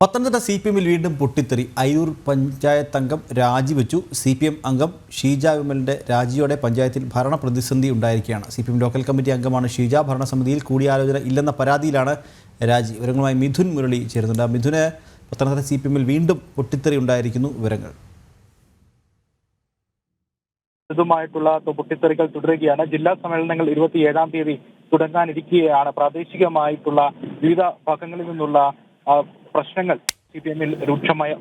Pathanamthitta C P എമ്മിൽ വീണ്ടും പൊട്ടിത്തെറി. അയ്യൂർ പഞ്ചായത്ത് അംഗം രാജിവെച്ചു. സി പി എം അംഗം ഷീജ വിമലിന്റെ രാജിയോടെ പഞ്ചായത്തിൽ ഭരണ പ്രതിസന്ധി ഉണ്ടായിരിക്കുകയാണ്. C P M local committee അംഗമാണ് ഷീജ. ഭരണസമിതിയിൽ കൂടിയാലോചന ഇല്ലെന്ന പരാതിയിലാണ് രാജി. വിവരങ്ങളുമായി മിഥുൻ മുരളി ചേരുന്നുണ്ട്. മിഥുന് പത്തനംതിട്ട സി പി എമ്മിൽ വീണ്ടും പൊട്ടിത്തെറി ഉണ്ടായിരിക്കുന്നു. വിവരങ്ങൾ. ഇതുമായിട്ടുള്ള പൊട്ടിത്തെറികൾ തുടരുകയാണ്. ജില്ലാ സമ്മേളനങ്ങൾ ഇരുപത്തിയേഴാം തീയതി തുടങ്ങാനിരിക്കുകയാണ്. പ്രാദേശികമായിട്ടുള്ള വിവിധ ഭാഗങ്ങളിൽ നിന്നുള്ള പ്രശ്നങ്ങൾ സി പി എമ്മിൽ രൂക്ഷമായ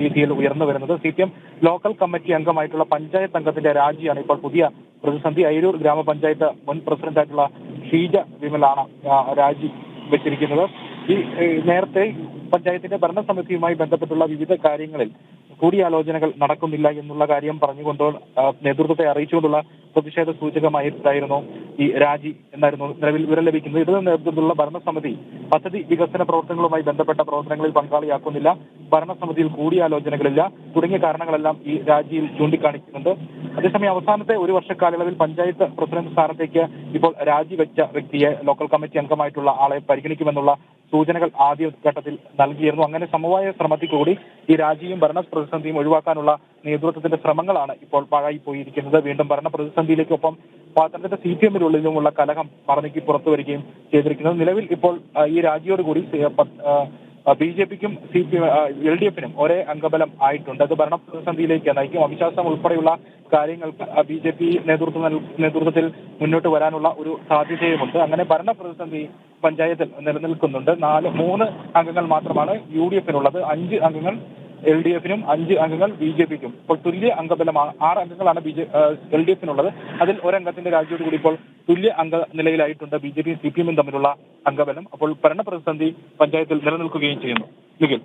രീതിയിൽ ഉയർന്നു വരുന്നത്. C P M local committee അംഗമായിട്ടുള്ള panchayat അംഗത്തിന്റെ രാജിയാണ് ഇപ്പോൾ പുതിയ പ്രതിസന്ധി. അയിരൂർ ഗ്രാമപഞ്ചായത്ത് മുൻ പ്രസിഡന്റായിട്ടുള്ള ഷീജ വിമലാണ് രാജി വെച്ചിരിക്കുന്നത്. ഈ നേരത്തെ പഞ്ചായത്തിന്റെ ഭരണസമിതിയുമായി ബന്ധപ്പെട്ടുള്ള വിവിധ കാര്യങ്ങളിൽ കൂടിയാലോചനകൾ നടക്കുന്നില്ല എന്നുള്ള കാര്യം പറഞ്ഞുകൊണ്ട് നേതൃത്വത്തെ അറിയിച്ചുകൊണ്ടുള്ള പ്രതിഷേധ സൂചകമായിട്ടായിരുന്നു ഈ രാജി എന്നായിരുന്നു നിലവിൽ വിവരം ലഭിക്കുന്നത്. ഇത് നേതൃത്വത്തിലുള്ള ഭരണസമിതി പദ്ധതി വികസന പ്രവർത്തനങ്ങളുമായി ബന്ധപ്പെട്ട പ്രവർത്തനങ്ങളിൽ പങ്കാളിയാക്കുന്നില്ല. ഭരണസമിതിയിൽ കൂടിയാലോചനകളില്ല. തുടങ്ങിയ കാരണങ്ങളെല്ലാം ഈ രാജിയിൽ ചൂണ്ടിക്കാണിക്കുന്നുണ്ട്. അതേസമയം അവസാനത്തെ ഒരു വർഷ കാലയളവിൽ പഞ്ചായത്ത് പ്രസിഡന്റ് സ്ഥാനത്തേക്ക് ഇപ്പോൾ രാജിവെച്ച വ്യക്തിയെ ലോക്കൽ കമ്മിറ്റി അംഗമായിട്ടുള്ള ആളെ പരിഗണിക്കുമെന്നുള്ള സൂചനകൾ ആദ്യ ആദ്യഘട്ടത്തിൽ നൽകിയിരുന്നു. അങ്ങനെ സമവായ ശ്രമത്തിൽ കൂടി ഈ രാജിയും ഭരണ പ്രതിസന്ധിയും ഒഴിവാക്കാനുള്ള നേതൃത്വത്തിന്റെ ശ്രമങ്ങളാണ് ഇപ്പോൾ പാഴായി പോയിരിക്കുന്നത് വീണ്ടും ഭരണ പ്രതിസന്ധിയിലേക്കൊപ്പം പത്തനംതിട്ട സി പി എമ്മിനുള്ളിലുമുള്ള കലഹം പറഞ്ഞു പുറത്തു വരികയും ചെയ്തിരിക്കുന്നത്. നിലവിൽ ഇപ്പോൾ ഈ രാജിയോടുകൂടി ബി ജെ പിക്കും സി പി എൽ ഡി എഫിനും ഒരേ അംഗബലം ആയിട്ടുണ്ട്. അത് ഭരണ പ്രതിസന്ധിയിലേക്ക് നയിക്കും. അവിശ്വാസം ഉൾപ്പെടെയുള്ള കാര്യങ്ങൾക്ക് ബി ജെ പി നേതൃത്വ നേതൃത്വത്തിൽ മുന്നോട്ട് വരാനുള്ള ഒരു സാധ്യതയുമുണ്ട്. അങ്ങനെ ഭരണ പ്രതിസന്ധി പഞ്ചായത്തിൽ നിലനിൽക്കുന്നുണ്ട്. നാല് മൂന്ന് അംഗങ്ങൾ മാത്രമാണ് യു ഡി എഫിനുള്ളത്. അഞ്ച് അംഗങ്ങൾ എൽ ഡി എഫിനും അഞ്ച് അംഗങ്ങൾ ബി ജെ പിക്കും. ഇപ്പോൾ തുല്യ അംഗബലമാണ് ആറ് അംഗങ്ങളാണ് ബി ജെ എൽ ഡി എഫിനുള്ളത്. അതിൽ ഒരംഗത്തിന്റെ രാജിയോട് കൂടി ഇപ്പോൾ തുല്യ അംഗ നിലയിലായിട്ടുണ്ട് ബി ജെ പിയും സി പി എമ്മും തമ്മിലുള്ള അംഗബലം അപ്പോൾ ഭരണപ്രതിസന്ധി പഞ്ചായത്തിൽ നിലനിൽക്കുകയും ചെയ്യുന്നു. നിഖിൽ.